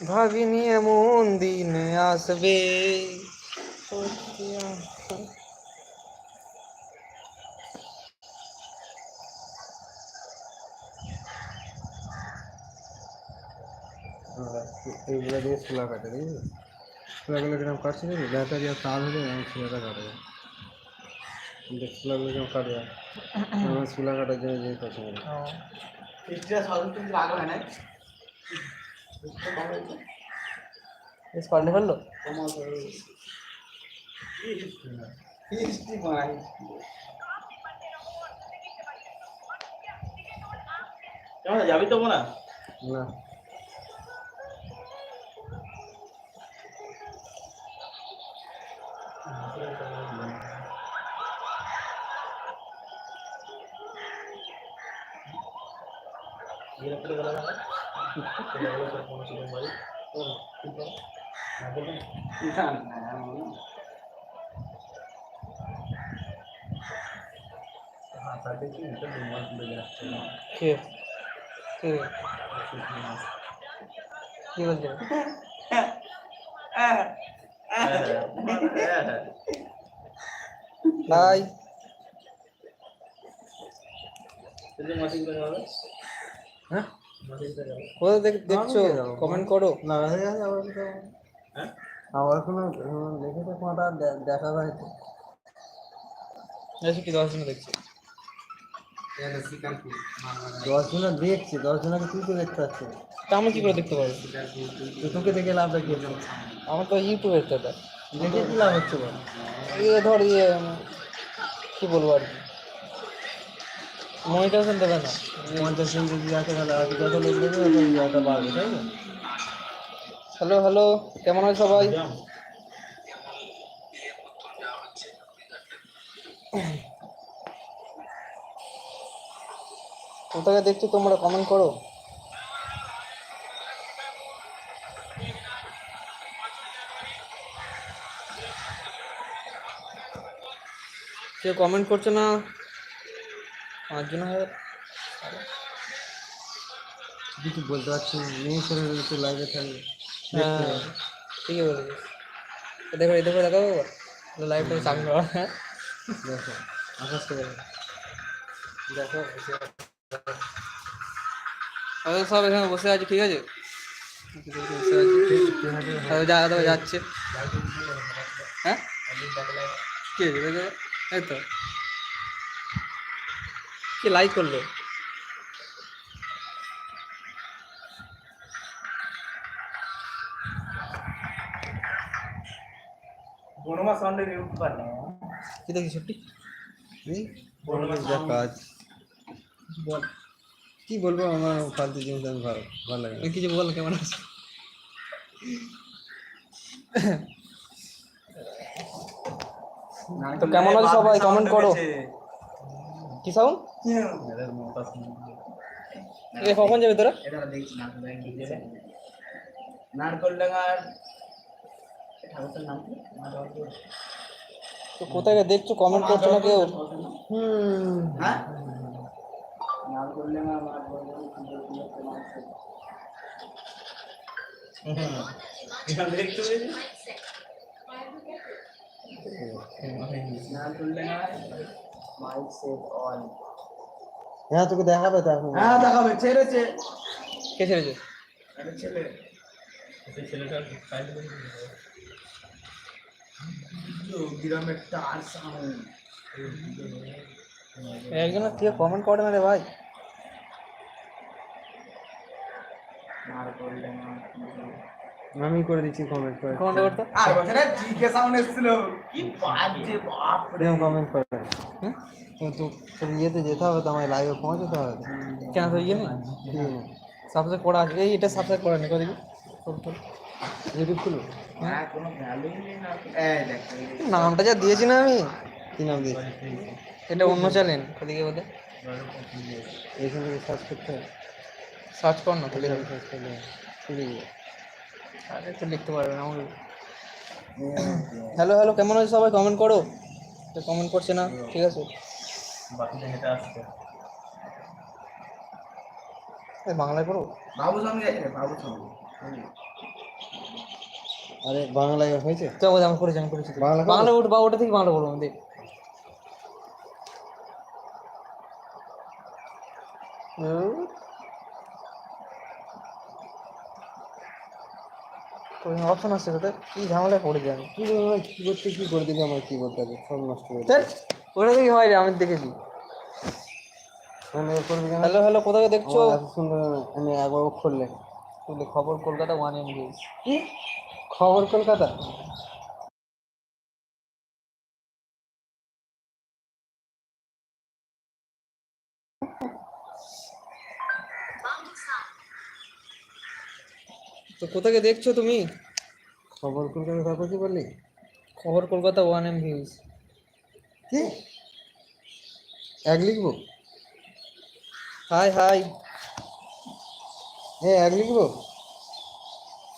ভাবিনি এমন দিন আসবে সত্যি আ- এইগুলো দিয়ে চুলা কাটে দেখবি চুলাগুলো কীরকম কাটছে দেখবি ব্যাটা দিয়ে তাল হলে আমি চুলাটা কাটবো। দেখ চুলাগুলো কীরকম কাটবে? আমার চুলা কাটার জন্য যে পছন্দ। পাল্টে ফেলল কেমন যাবি তো মনে না। কে কে কি বলছে ভাই হ্যাঁ? কোথায় দেখ- দেখছ? কমেন্ট করো। না হয়ে? গেছে আবার তো আমার কোনো দেখেছ কোনটা দেখা হয়েছে এসে কি দশ জন দেখছি? দশ জনা দেখছি দশ জনকে তুই তো দেখতে পাচ্ছি তা আমি কি করে দেখতে পারব তোকে দেখে লাভটা কি আমার তো ইউটিউবে তো দেখে কি লাভ হচ্ছে বল? ইয়ে ধর ইয়ে কি বলব আর কি? মনিটাইজেশন দেবে না। পঞ্চাশ জন যদি আছে তাহলে আর যত লোক দেখবে তত বাড়বে তাই না? হ্যালো হ্যালো কেমন আছো সবাই? কোথায় দেখছ তোমরা কমেন্ট করো। কেউ কমেন্ট করছ না? আমার জন্য কিছু বলতে পারছি। নেই করে একটু লাইভে থাকবে হ্যাঁ ঠিকই বলেছিস। দেখো এই দেখো দেখো লাইভটা করো হ্যাঁ। দেখো আকাশ থেকে দেখো। আমাদের সব এখানে বসে আছে ঠিক আছে? হয়তো যা হয়তো যাচ্ছে। হ্যাঁ? কি? এই তো। কি লাইক করল। বনমা সাউন্ডের ইউটিউবার না। কি দেখি সত্যি? এই বললাম যা কাজ। বল। কি বলব আমার ফালতু জিনিস আমি ভালো ভালো লাগে না। কিছু বল কেমন আছে তো কেমন আছো সবাই? কমেন্ট করো। কি সাউন্ড? এ কখন যাবে তোরা? নারকল ঠাকুরটার নাম তো কোথায় দেখছ? কমেন্ট করছ না কেউ? হ্যাঁ? নারকল ডাঙ্গা আমার নারকল ডাঙ্গা মাইক সেট অন। হ্যাঁ তোকে দেখাবে তো এখন হ্যাঁ দেখাবে ছেড়েছে। কে ছেড়েছে? গ্রামের একজন থেকে কমেন্ট করে না রে ভাই। আমি করে দিচ্ছি কমেন্ট করে। কমেন্ট করতো? আর বছরে জিকে সাউন্ড এসেছিল কি বাজে বাপ রে। কমেন্ট করে। তো তো তোর ইয়েতে যেতে হবে তো আমার লাইভে পৌঁছতে হবে। কেন তো ইয়ে নেই সাবস্ক্রাইব করা আছে এই এটা সাবস্ক্রাইব করা নেই কদিকে ইউটিউব খুলো হ্যাঁ কোনো ভ্যালুই নেই না এই দেখ এই দেখ। নামটা যা দিয়েছি না আমি কি নাম দিয়েছি এটা অন্য চ্যানেল ওদিকে বলে এইখান থেকে সার্চ করতে হবে সার্চ কর না তাহলে। সার্চ করলে আরে তো লিখতে পারবে না আমাকে হ্যালো হ্যালো কেমন আছো সবাই কমেন্ট করো কমেন্ট করছে না ঠিক আছে বাকিটা হেঁটে আসছে। এই বাংলায় পড়ো? বাবুর সঙ্গে বাবুর সঙ্গে আরে বাংলায় হয়েছে? তো আমি করেছি আমি করেছি বাংলা বাংলা ওটা বা ওটা থেকে বাংলা বলব দেখ অপশন আসছে তোদের? কি ঝামেলায় পড়ে যাবে কি বলব কি করতে কি করে দিবি আমার কি করতে হবে সব নষ্ট করে ওটা থেকে হয় রে? আমি দেখেছি। হ্যালো হ্যালো কোথাও দেখছ? সুন্দর আমি একবার খুললে। তুলে খবর কলকাতা ওয়ান এম কি? খবর কলকাতা? তো কোথাকে দেখছ তুমি? খবর কলকাতা কি বললি? খবর কলকাতা ওয়ান এম ভিউজ কি? এক লিখব? Hi hi. হ্যাঁ এক লিখব?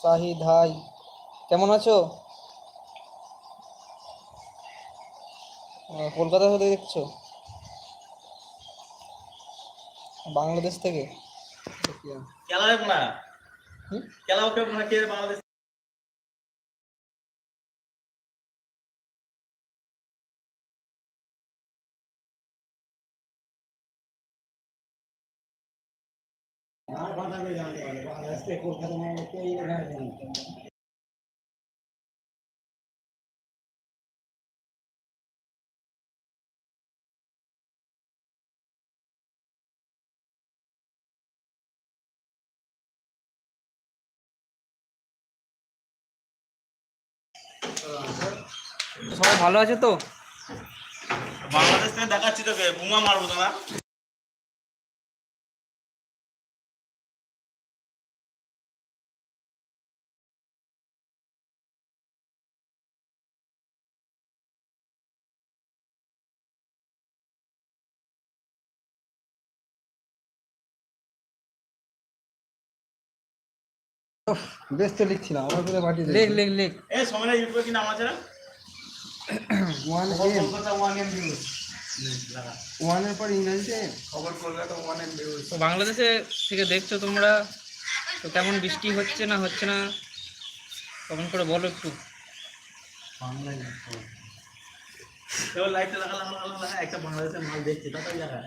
শাহিদ হাই। কেমন আছো? কলকাতা থেকে দেখছ? বাংলাদেশ থেকে? খেলা না? খেলা হবে না কে বাংলাদেশ সবাই ভালো আছে তো? বাংলাদেশ থেকে দেখাচ্ছি তোকে বুমা মারবো তো না লিখছিলাম আমার করে পাঠিয়ে লেখ লেখ লেখ। এ সময় ইউটিউবে কি নাম আছে না? One M one M views ওয়ানের পর ইংরেজিতে? খবর কলকাতা ওয়ান এম ভিউজ তো বাংলাদেশে থেকে দেখছ তোমরা? তো কেমন বৃষ্টি হচ্ছে না হচ্ছে না? কমেন্ট করে বলো একটু। এবার লাইটটা লাগা লাগা লাগা একটা বাংলাদেশের মাল দেখছি তাড়াতাড়ি লাগা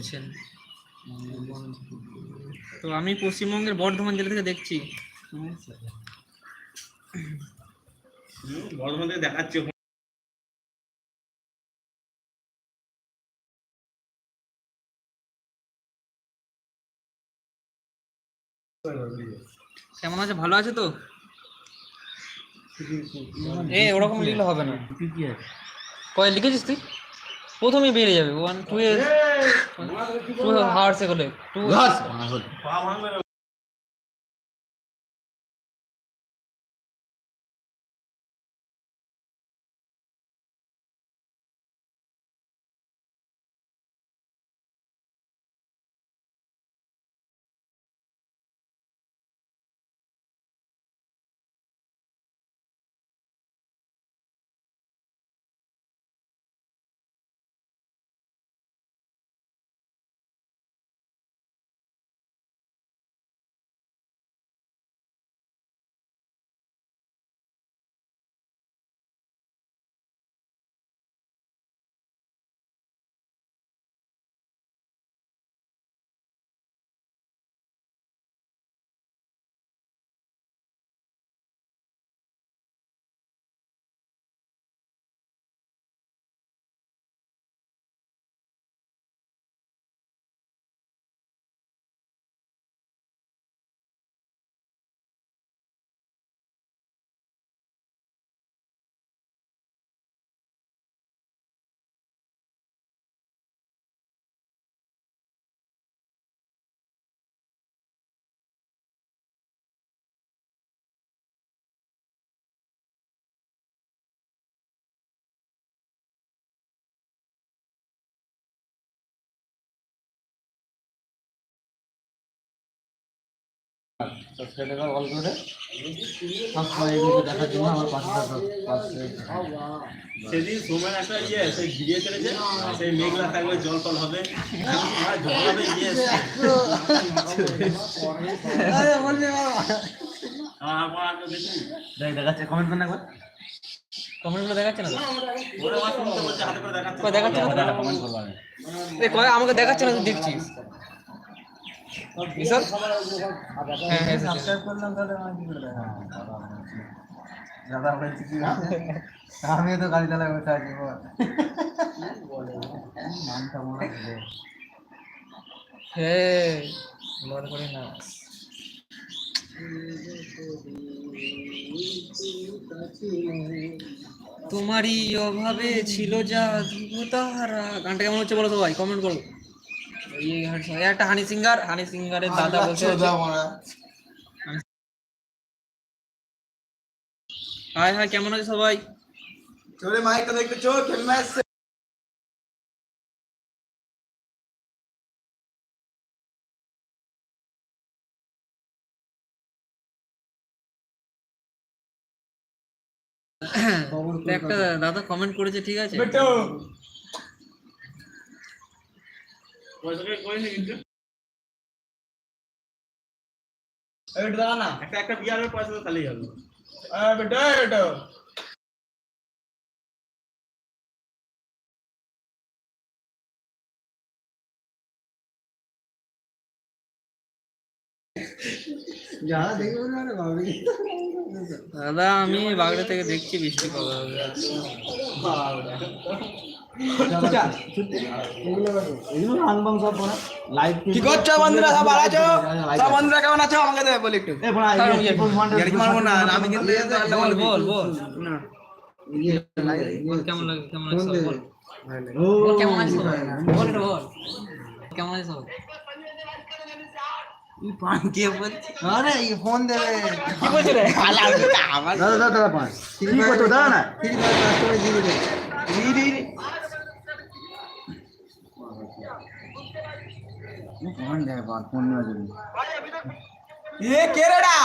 দেখছেন। তো আমি পশ্চিমবঙ্গের বর্ধমান জেলা থেকে দেখছি। বর্ধমান থেকে দেখাচ্ছি। কেমন আছে? ভালো আছে তো? এ ওরকম লিখলে হবে না। কয় লিখেছিস তুই? প্রথমেই বেরিয়ে যাবে। ওয়ান টু এ টু হার্স এগুলো টু সাবস্ক্রাইব করা অল করে সবসময় এগুলো দেখার জন্য আমার পাশে পাশে সেদিন সোমেন একটা ইয়ে সেই ভিডিও করেছে সেই মেঘলা থাকবে জল টল হবে। জল হবে ইয়ে আমার আর দেখুন দেখ। দেখাচ্ছে কমেন্ট করে একবার। কমেন্টগুলো দেখাচ্ছে না দেখাচ্ছে। না আমাকে দেখাচ্ছে না তুই দেখছিস। হ্যাঁ হ্যাঁ সাবস্ক্রাইব করলাম তাহলে আমার কি করে দেখা দাদা বলছি কি আমি তো গাড়ি চালায় বসে আছি মনে আছে হে লড় করে না। তোমারই অভাবে ছিল যা তাহারা। গানটা কেমন হচ্ছে বলো তো ভাই? কমেন্ট করো। এই। এই একটা হানি সিঙ্গার হানি সিঙ্গারের দাদা বসে হাই হাই কেমন আছে সবাই? চলে মাইকটা দেখতে চো আসছে একটা দাদা কমেন্ট করেছে ঠিক আছে বেটো পয়সা করে করেছে কিন্তু এটা দাও না একটা একটা বিয়ারের পয়সা তো হবে। আ বেটো বেটো। যা দেখবে না ভাবি। দাদা আমি বাগড়া থেকে দেখছি বৃষ্টি কবে হবে। কি করছ বন্ধুরা সব ভালো আছো সব বন্ধুরা কেমন আছো আমাকে দেবে বলি একটু না আমি কিন্তু বল বল বল কেমন লাগে কেমন আছে বল কেমন আছে বল বল কেমন আছে বলছে ফোন দেবে কি বলছিস রে আমার দাদা দাদা দাদা পাঁচ কি করছ দাদা না ফোন দেবে পাঁচ ফোন নেওয়া যাবে এ কে রেডা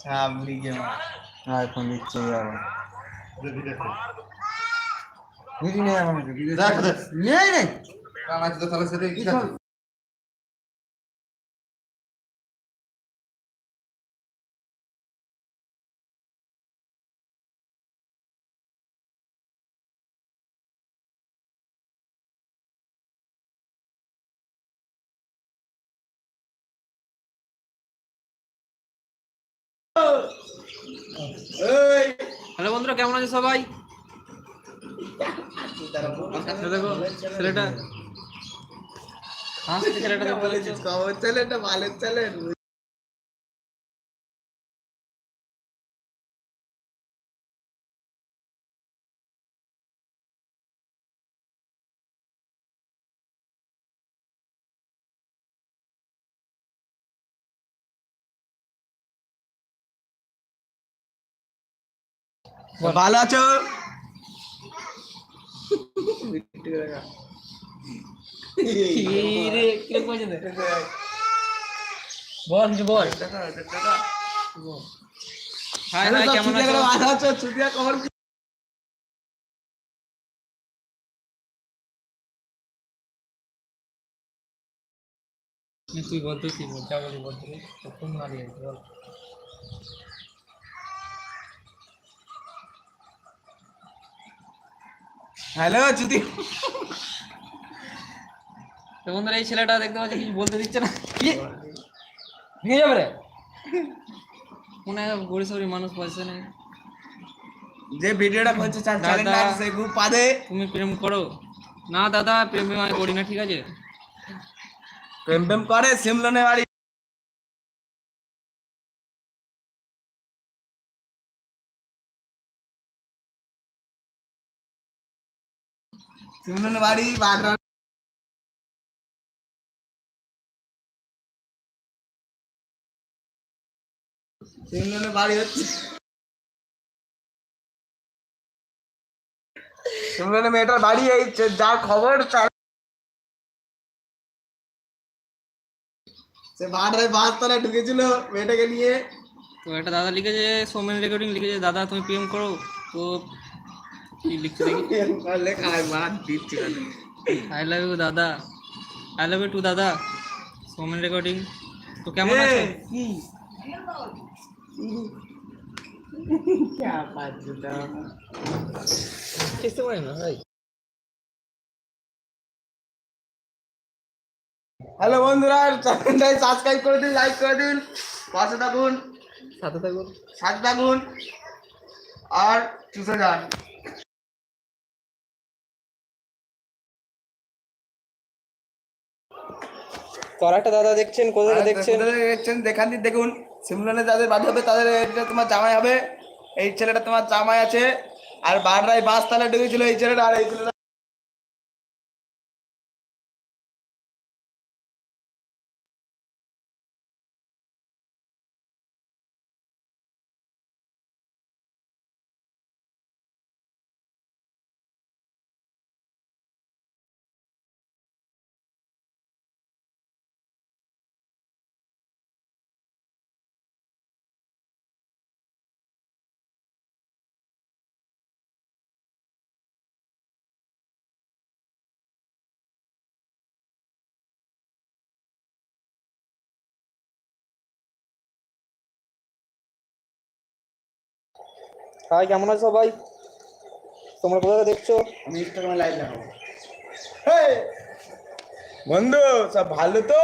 সাবরি কে আইফোন দিচ্ছে আবার ভিডিও নেই আমার কাছে। ভিডিও নেই নেই। কামাচ্ছি তো তাহলে সেটা কি হ্যালো বন্ধুরা কেমন আছে সবাই? দেখো ছেলেটা। ছেলেটা চলে ভালো চলে ভালো আছো? বল বল। হাই হাই কেমন আছো? ভালো আছো? ছুটিয়া খবর তুই বল তুই বল? যা বলি বল তুই ফোন বল। হ্যালো যদি তো বন্ধুরা এই ছেলেটা দেখতে পাচ্ছি কিছু বলতে দিচ্ছে না। কি? ভেঙে যাবে রে। মনে হয় গড়ি সরি মানুষ পয়সা নেই। যে ভিডিওটা করছে সে গ্রুপ পাদে। তুমি প্রেম করো। না দাদা প্রেম প্রেম আমি করি না ঠিক আছে? প্রেম প্রেম করে সিমলনে বাড়ি। সিমলনে বাড়ি বাগড়া সিমলনে বাড়ি হচ্ছে সিমলনে মেয়েটার বাড়ি এই যে- যা খবর চার সে ভাড়ায় বাস তলায় ঢুকেছিল মেয়েটাকে নিয়ে তো একটা দাদা লিখেছে সোমেন রেকর্ডিং লিখেছে দাদা তুমি পিএম করো তো কি লিখছে দেখি লেখা হয় বাদ দিচ্ছি না। আই লাভ ইউ দাদা আই লাভ ইউ টু দাদা সোমেন রেকর্ডিং তো কেমন আছো কি क्या बात जुटा চেষ্টা পারি না ভাই হ্যালো বন্ধুরা চ্যানেলটাই সাবস্ক্রাইব করে দিন লাইক করে দিন পাশে থাকুন সাথে থাকুন সাথে থাকুন আর চুষে যান একটা দাদা দেখছেন কোথায় দেখছেন? দেখছেন? দেখান দিন দেখুন। সিমলনে যাদের বাড়ি হবে তাদের এটা তোমার জামাই হবে। এই ছেলেটা তোমার জামাই আছে। আর বাররাই বাস তালে ঢুকেছিল এই ছেলেটা আর এই ছেলেটা হাই, কেমন আছো সবাই? তোমরা কোথায় দেখছ? আমি ইনস্টাগ্রামে লাইভ দেখাবো। বন্ধু, সব ভালো তো?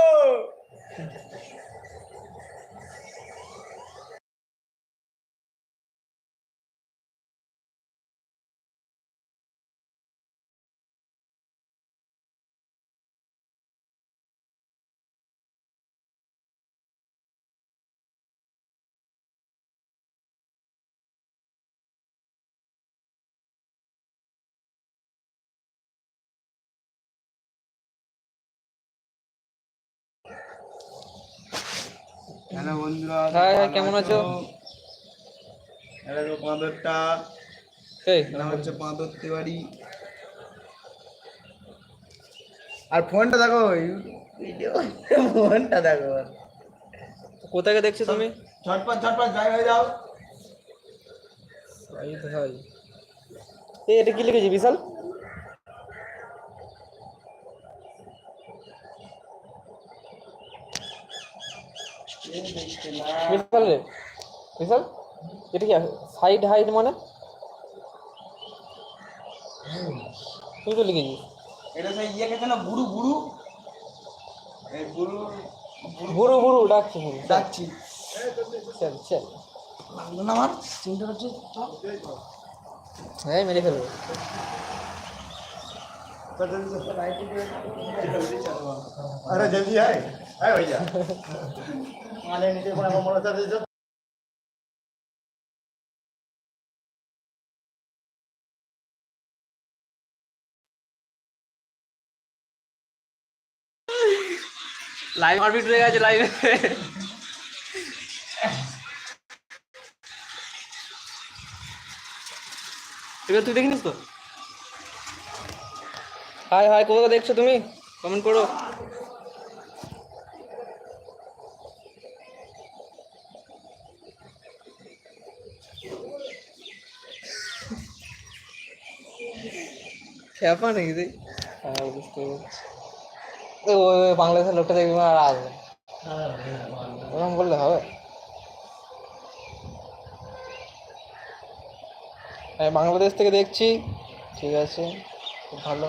হ্যালো বন্ধুরা হাই, হাই, কেমন আছো? এটা তো পাঁদরটা। এই। নাম হচ্ছে পাঁদর তিওয়ারি আর ফোনটা দেখো ভিডিও ফোনটা দেখো। কোথায় দেখছ তুমি? ঝটপট ঝটপট যাই হয়ে যাও। এই ভাই। এই এটা কি লিখেছি বিশাল? বিশাল রে বিশাল এটা কি সাইড হাইট মানে? তুই তো লিখেছিস। এটা সেই ইয়ে খেতে না বুড়ু বুড়ু? এই বুড়ু বুড়ো। বুড়ো ডাকছি ডাকছি। চল চল। না আমার চিন্তা করছি হ্যাঁ মেরে ফেলব। अरे जल्दी आए आए भैया माले नीचे बड़ा मोड़ा सा दे दो লাইভ মারপিট হয়ে গেছে লাইভে এবার তুই দেখিনিস তো হাই হাই কোথাও দেখছ তুমি? কমেন্ট করো। খেপা নাকি তুই? হ্যাঁ বুঝতে পারছি। বাংলাদেশের লোকটা দেখবি আর আসবে ওরকম বললে হবে? বাংলাদেশ থেকে দেখছি। ঠিক আছে খুব ভালো।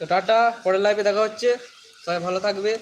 তো টাটা পরের লাইভে দেখা হচ্ছে। সবাই ভালো থাকবে।